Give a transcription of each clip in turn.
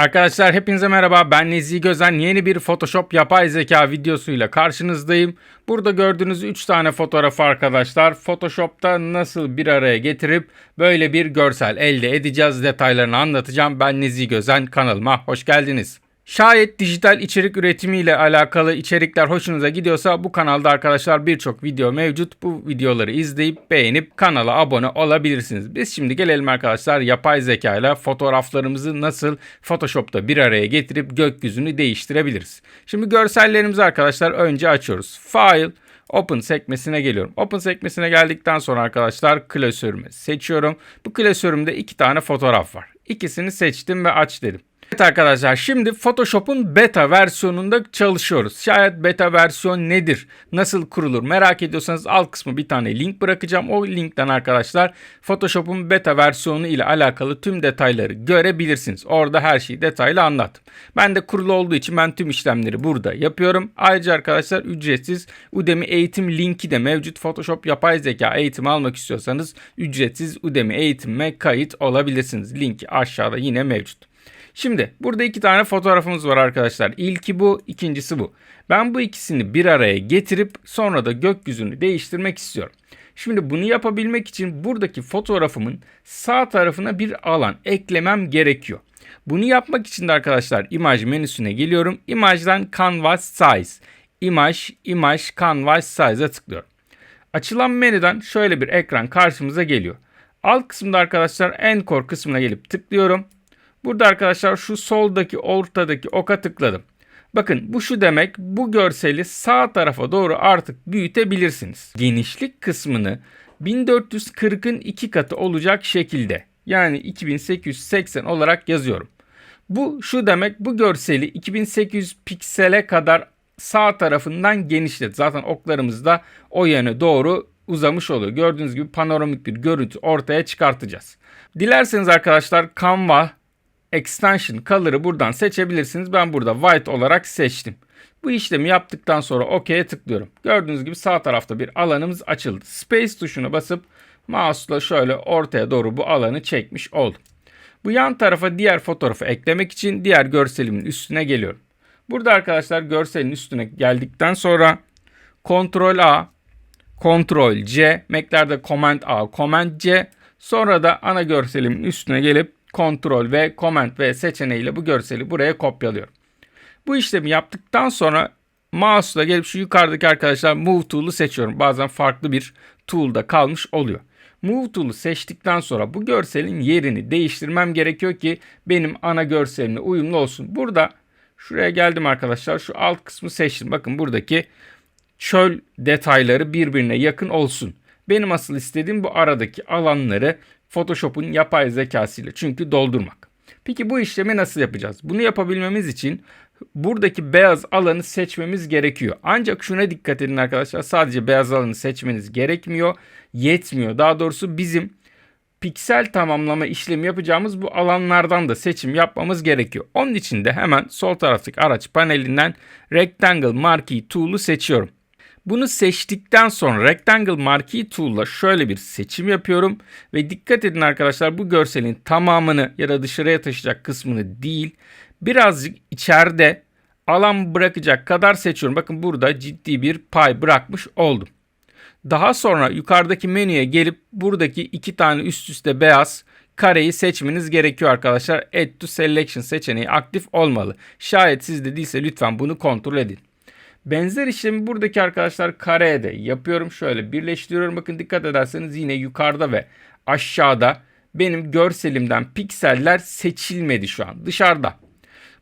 Arkadaşlar hepinize merhaba ben Nezih Gözen yeni bir Photoshop yapay zeka videosuyla karşınızdayım. Burada gördüğünüz 3 tane fotoğraf arkadaşlar Photoshop'ta nasıl bir araya getirip böyle bir görsel elde edeceğiz detaylarını anlatacağım. Ben Nezih Gözen kanalıma hoş geldiniz. Şayet dijital içerik üretimiyle alakalı içerikler hoşunuza gidiyorsa bu kanalda arkadaşlar birçok video mevcut. Bu videoları izleyip beğenip kanala abone olabilirsiniz. Biz şimdi gelelim arkadaşlar yapay zeka ile fotoğraflarımızı nasıl Photoshop'ta bir araya getirip gökyüzünü değiştirebiliriz. Şimdi görsellerimizi arkadaşlar önce açıyoruz. File, Open sekmesine geliyorum. Open sekmesine geldikten sonra arkadaşlar klasörümü seçiyorum. Bu klasörümde iki tane fotoğraf var. İkisini seçtim ve aç dedim. Evet arkadaşlar şimdi Photoshop'un beta versiyonunda çalışıyoruz. Şayet beta versiyon nedir? Nasıl kurulur? Merak ediyorsanız alt kısmı bir tane link bırakacağım. O linkten arkadaşlar Photoshop'un beta versiyonu ile alakalı tüm detayları görebilirsiniz. Orada her şeyi detaylı anlattım. Ben de kurulu olduğu için ben tüm işlemleri burada yapıyorum. Ayrıca arkadaşlar ücretsiz Udemy eğitim linki de mevcut. Photoshop yapay zeka eğitimi almak istiyorsanız ücretsiz Udemy eğitime kayıt olabilirsiniz. Linki aşağıda yine mevcut. Şimdi burada iki tane fotoğrafımız var arkadaşlar. İlki bu, ikincisi bu. Ben bu ikisini bir araya getirip sonra da gökyüzünü değiştirmek istiyorum. Şimdi bunu yapabilmek için buradaki fotoğrafımın sağ tarafına bir alan eklemem gerekiyor. Bunu yapmak için de arkadaşlar imaj menüsüne geliyorum. İmajdan Canvas Size, Image, Image, Canvas Size'a tıklıyorum. Açılan menüden şöyle bir ekran karşımıza geliyor. Alt kısımda arkadaşlar Encore kısmına gelip tıklıyorum. Burada arkadaşlar şu soldaki ortadaki oka tıkladım. Bakın bu şu demek bu görseli sağ tarafa doğru artık büyütebilirsiniz. Genişlik kısmını 1440'ın iki katı olacak şekilde yani 2880 olarak yazıyorum. Bu şu demek bu görseli 2800 piksele kadar sağ tarafından genişlet. Zaten oklarımız da o yöne doğru uzamış oluyor. Gördüğünüz gibi panoramik bir görüntü ortaya çıkartacağız. Dilerseniz arkadaşlar Canva Extension Color'ı buradan seçebilirsiniz. Ben burada White olarak seçtim. Bu işlemi yaptıktan sonra OK'ye tıklıyorum. Gördüğünüz gibi sağ tarafta bir alanımız açıldı. Space tuşuna basıp mouse'la şöyle ortaya doğru bu alanı çekmiş oldum. Bu yan tarafa diğer fotoğrafı eklemek için diğer görselimin üstüne geliyorum. Burada arkadaşlar görselin üstüne geldikten sonra Ctrl A, Ctrl C, Mac'lerde Command A, Command C, sonra da ana görselimin üstüne gelip Ctrl ve Command V seçeneğiyle bu görseli buraya kopyalıyorum. Bu işlemi yaptıktan sonra mouse'la gelip şu yukarıdaki arkadaşlar Move Tool'u seçiyorum. Bazen farklı bir tool'da kalmış oluyor. Move Tool'u seçtikten sonra bu görselin yerini değiştirmem gerekiyor ki benim ana görselimle uyumlu olsun. Burada şuraya geldim arkadaşlar. Şu alt kısmı seçtim. Bakın buradaki çöl detayları birbirine yakın olsun. Benim asıl istediğim bu aradaki alanları Photoshop'un yapay zekasıyla çünkü doldurmak. Peki bu işlemi nasıl yapacağız? Bunu yapabilmemiz için buradaki beyaz alanı seçmemiz gerekiyor. Ancak şuna dikkat edin arkadaşlar. Sadece beyaz alanı seçmeniz gerekmiyor. Yetmiyor. Daha doğrusu bizim piksel tamamlama işlemi yapacağımız bu alanlardan da seçim yapmamız gerekiyor. Onun için de hemen sol taraftaki araç panelinden Rectangle Marquee Tool'u seçiyorum. Bunu seçtikten sonra Rectangle Marquee Tool'la şöyle bir seçim yapıyorum. Ve dikkat edin arkadaşlar bu görselin tamamını ya da dışarıya taşıyacak kısmını değil birazcık içeride alan bırakacak kadar seçiyorum. Bakın burada ciddi bir pay bırakmış oldum. Daha sonra yukarıdaki menüye gelip buradaki iki tane üst üste beyaz kareyi seçmeniz gerekiyor arkadaşlar. Add to Selection seçeneği aktif olmalı. Şayet sizde değilse lütfen bunu kontrol edin. Benzer işlemi buradaki arkadaşlar kareye de yapıyorum. Şöyle birleştiriyorum. Bakın dikkat ederseniz yine yukarıda ve aşağıda benim görselimden pikseller seçilmedi şu an. Dışarıda.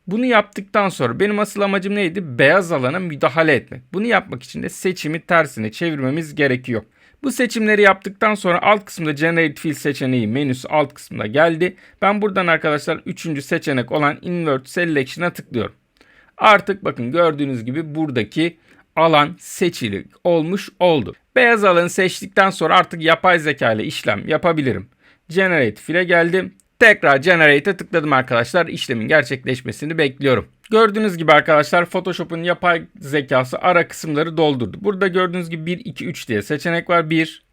Bunu yaptıktan sonra benim asıl amacım neydi? Beyaz alana müdahale etmek. Bunu yapmak için de seçimi tersine çevirmemiz gerekiyor. Bu seçimleri yaptıktan sonra alt kısımda Generate Fill seçeneği menüsü alt kısmında geldi. Ben buradan arkadaşlar üçüncü seçenek olan Invert Selection'a tıklıyorum. Artık bakın gördüğünüz gibi buradaki alan seçili olmuş oldu. Beyaz alanı seçtikten sonra artık yapay zeka ile işlem yapabilirim. Generate file geldim. Tekrar Generate'e tıkladım arkadaşlar. İşlemin gerçekleşmesini bekliyorum. Gördüğünüz gibi arkadaşlar Photoshop'un yapay zekası ara kısımları doldurdu. Burada gördüğünüz gibi 1, 2, 3 diye seçenek var. 1,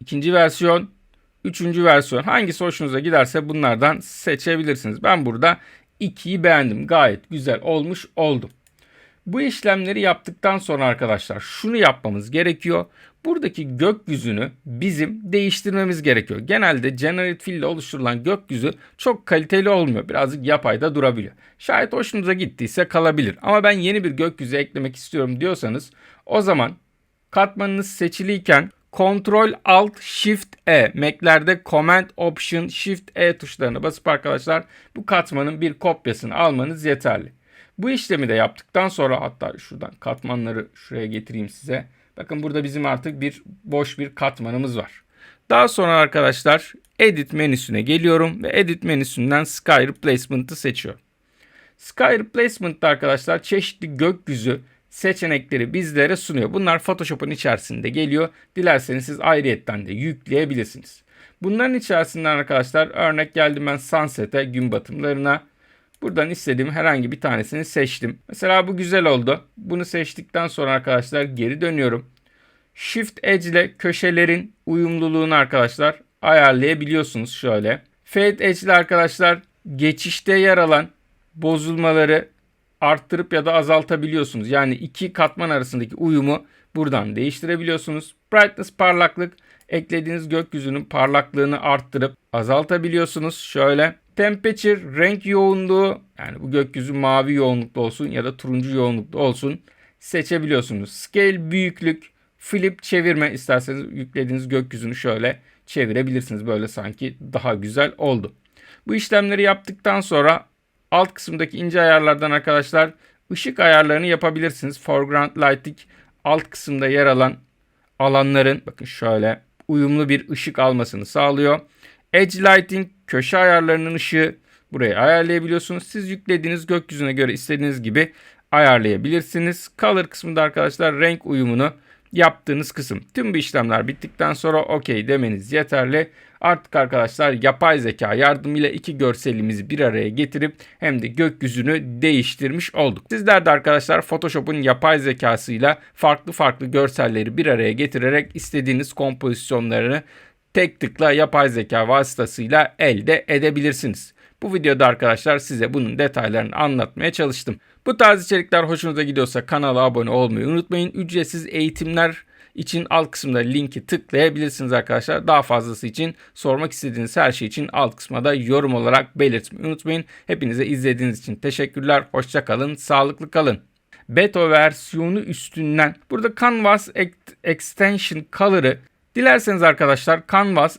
ikinci versiyon, üçüncü versiyon. Hangisi hoşunuza giderse bunlardan seçebilirsiniz. Ben burada 2'yi beğendim. Gayet güzel olmuş oldu. Bu işlemleri yaptıktan sonra arkadaşlar şunu yapmamız gerekiyor. Buradaki gökyüzünü bizim değiştirmemiz gerekiyor. Genelde Generate Fill ile oluşturulan gökyüzü çok kaliteli olmuyor. Birazcık yapayda durabiliyor. Şayet hoşunuza gittiyse kalabilir. Ama ben yeni bir gökyüzü eklemek istiyorum diyorsanız o zaman katmanınız seçiliyken Ctrl Alt Shift E Mac'lerde Command Option Shift E tuşlarına basıp arkadaşlar bu katmanın bir kopyasını almanız yeterli. Bu işlemi de yaptıktan sonra hatta şuradan katmanları şuraya getireyim size. Bakın burada bizim artık bir boş bir katmanımız var. Daha sonra arkadaşlar Edit menüsüne geliyorum ve Edit menüsünden Sky Replacement'ı seçiyorum. Sky Replacement'ta arkadaşlar çeşitli gökyüzü seçenekleri bizlere sunuyor. Bunlar Photoshop'un içerisinde geliyor. Dilerseniz siz ayrıyetten de yükleyebilirsiniz. Bunların içerisinden arkadaşlar örnek geldim ben Sunset'e gün batımlarına. Buradan istediğim herhangi bir tanesini seçtim. Mesela bu güzel oldu. Bunu seçtikten sonra arkadaşlar geri dönüyorum. Shift Edge ile köşelerin uyumluluğunu arkadaşlar ayarlayabiliyorsunuz şöyle. Fade Edge ile arkadaşlar geçişte yer alan bozulmaları arttırıp ya da azaltabiliyorsunuz. Yani iki katman arasındaki uyumu buradan değiştirebiliyorsunuz. Brightness parlaklık eklediğiniz gökyüzünün parlaklığını arttırıp azaltabiliyorsunuz. Şöyle temperature renk yoğunluğu yani bu gökyüzü mavi yoğunlukta olsun ya da turuncu yoğunlukta olsun seçebiliyorsunuz. Scale büyüklük flip çevirme isterseniz yüklediğiniz gökyüzünü şöyle çevirebilirsiniz. Böyle sanki daha güzel oldu. Bu işlemleri yaptıktan sonra alt kısımdaki ince ayarlardan arkadaşlar ışık ayarlarını yapabilirsiniz. Foreground lighting alt kısımda yer alan alanların bakın şöyle uyumlu bir ışık almasını sağlıyor. Edge lighting köşe ayarlarının ışığı burayı ayarlayabiliyorsunuz. Siz yüklediğiniz gökyüzüne göre istediğiniz gibi ayarlayabilirsiniz. Color kısmında arkadaşlar renk uyumunu yaptığınız kısım. Tüm bu işlemler bittikten sonra OK demeniz yeterli. Artık arkadaşlar yapay zeka yardımıyla iki görselimizi bir araya getirip hem de gökyüzünü değiştirmiş olduk. Sizler de arkadaşlar Photoshop'un yapay zekasıyla farklı farklı görselleri bir araya getirerek istediğiniz kompozisyonlarını tek tıkla yapay zeka vasıtasıyla elde edebilirsiniz. Bu videoda arkadaşlar size bunun detaylarını anlatmaya çalıştım. Bu tarz içerikler hoşunuza gidiyorsa kanala abone olmayı unutmayın. Ücretsiz eğitimler için alt kısımda linki tıklayabilirsiniz arkadaşlar. Daha fazlası için sormak istediğiniz her şey için alt kısma da yorum olarak belirtmeyi unutmayın. Hepinize izlediğiniz için teşekkürler. Hoşça kalın, sağlıklı kalın. Beta versiyonu üstünden burada Canvas Extension Color'ı dilerseniz arkadaşlar Canvas